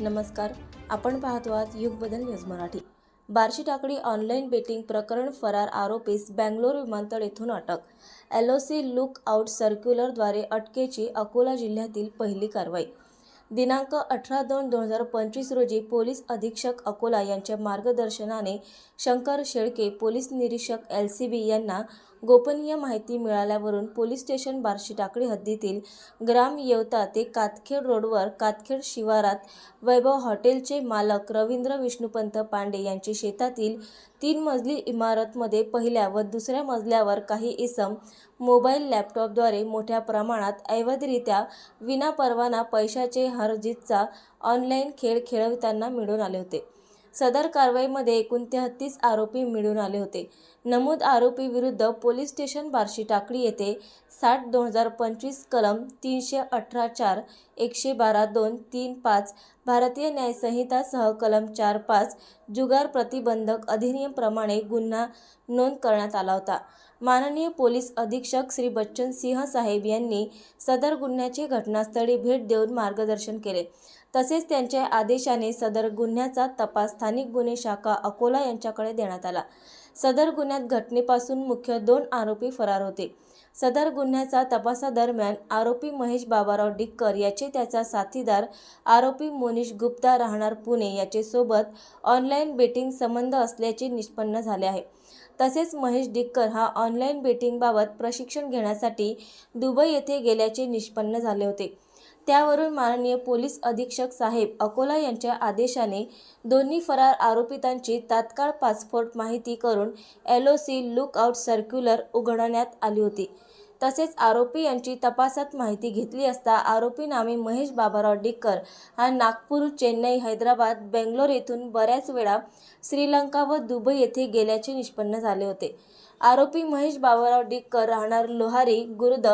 नमस्कार. आपण पाहतो आहात Yug Badal news Marathi. Barshi Takli online betting प्रकरण फरार आरोपीस बँगलोर विमानतळ येथून अटक. L O C look out सर्क्युलरद्वारे अटकेची अकोला जिल्ह्यातील पहिली कारवाई. दिनांक अठरा दोन दोन हजार पंचवीस रोजी पोलीस अधीक्षक अकोला यांच्या मार्गदर्शनाने शंकर शेळके पोलीस निरीक्षक एल सी बी यांना गोपनीय माहिती मिळाल्यावरून पोलीस स्टेशन बार्शी टाकळी हद्दीतील ग्राम येवता ते कातखेड रोडवर कातखेड शिवारात वैभव हॉटेलचे मालक रवींद्र विष्णुपंत पांडे यांची शेतातील तीन मजली इमारतमध्ये पहिल्या व दुसऱ्या मजल्यावर काही इसम मोबाईल लॅपटॉपद्वारे मोठ्या प्रमाणात अवैधरित्या विनापरवाना पैशाचे हरजितचा ऑनलाईन खेळ खेळवताना मिळून आले होते. सदर कारवाईमध्ये एकूण तेहतीस आरोपी मिळून आले होते. नमूद आरोपी विरुद्ध पोलीस स्टेशन बार्शी टाकळी येथे साठ दोन हजार पंचवीस कलम तीनशे अठरा चार एकशे बारा दोन तीन पाच भारतीय न्यायसंहितासह कलम चार पाच जुगार प्रतिबंधक अधिनियमप्रमाणे गुन्हा नोंद करण्यात आला होता. माननीय पोलीस अधीक्षक श्री बच्चन सिंह साहेब यांनी सदर गुन्ह्याचे घटनास्थळी भेट देऊन मार्गदर्शन केले. तसेच त्यांच्या आदेशाने सदर गुन्ह्याचा तपास स्थानिक गुन्हे शाखा अकोला यांच्याकडे देण्यात आला. सदर गुन्ह्यात घटनेपासून मुख्य दोन आरोपी फरार होते. सदर गुन्ह्याचा तपासादरम्यान आरोपी महेश बाबाराव डिक्कर याचे त्याचा साथीदार आरोपी मोनिश गुप्ता राहणार पुणे याचे सोबत ऑनलाईन बेटिंग संबंध असल्याचे निष्पन्न झाले आहे. तसेच महेश डिक्कर हा ऑनलाईन बेटिंगबाबत प्रशिक्षण घेण्यासाठी दुबई येथे गेल्याचे निष्पन्न झाले होते. त्यावरून माननीय पोलीस अधीक्षक साहेब अकोला यांच्या आदेशाने दोन्ही फरार आरोपितांची तात्काळ पासपोर्ट माहिती करून L O C lookout circular उघडण्यात आली होती. तसेच आरोपी यांची तपासात माहिती घेतली असता आरोपी नामे महेश बाबाराव डिक्कर हा नागपूर चेन्नई हैदराबाद बेंगलोर येथून बऱ्याच वेळा श्रीलंका व दुबई येथे गेल्याचे निष्पन्न झाले होते. आरोपी महेश बाबाराव डिक्कर राहणार लोहारी गुरुद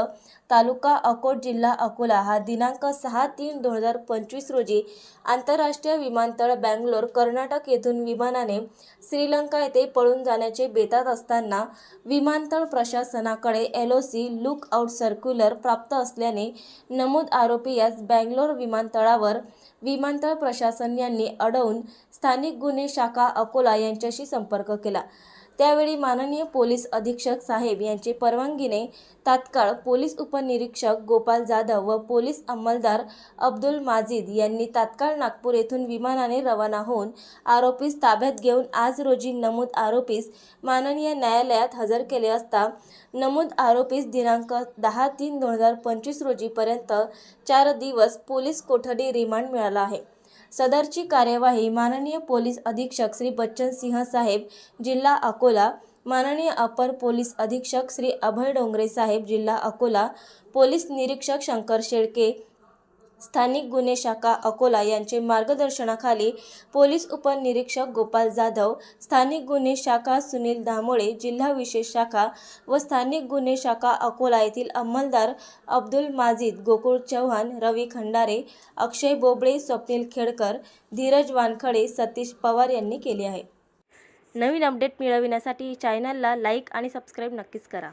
तालुका अकोट जिल्हा अकोला. हा दिनांक सहा तीन दोन हजार पंचवीस रोजी आंतरराष्ट्रीय विमानतळ बँगलोर कर्नाटक येथून विमानाने श्रीलंका येथे पळून जाण्याचे बेतात असताना विमानतळ प्रशासनाकडे L O C look out circular प्राप्त असल्याने नमूद आरोपी यास बँगलोर विमानतळावर विमानतळ प्रशासन यांनी अडवून स्थानिक गुन्हे शाखा अकोला यांच्याशी संपर्क केला. त्यावेळी माननीय पोलीस अधीक्षक साहेब यांचे परवानगीने तात्काळ पोलीस उपनिरीक्षक गोपाल जाधव व पोलीस अंमलदार अब्दुल माजिद यांनी तात्काळ नागपूर येथून विमानाने रवाना होऊन आरोपीस ताब्यात घेऊन आज रोजी नमूद आरोपीस माननीय न्यायालयात हजर केले असता नमूद आरोपीस दिनांक दहा तीन दोन हजार पंचवीस रोजीपर्यंत चार दिवस पोलीस कोठडी रिमांड मिळाला आहे. सदरची कार्यवाही माननीय पोलीस अधीक्षक श्री बच्चन सिंह साहेब जिल्हा अकोला माननीय अपर पोलीस अधीक्षक श्री अभय डोंगरे साहेब जिल्हा अकोला पोलीस निरीक्षक शंकर शेळके स्थानिक गुन्हे शाखा अकोला यांचे मार्गदर्शनाखाली पोलीस उपनिरीक्षक गोपाल जाधव स्थानिक गुन्हे शाखा सुनील दामोळे जिल्हा विशेष शाखा व स्थानिक गुन्हे शाखा अकोला येथील अंमलदार अब्दुल माजिद गोकुळ चव्हाण रवी खंडारे अक्षय बोबळे स्वप्नील खेडकर धीरज वानखडे सतीश पवार यांनी केले आहे. नवीन अपडेट मिळविण्यासाठी चॅनलला लाईक आणि सबस्क्राईब नक्कीच करा.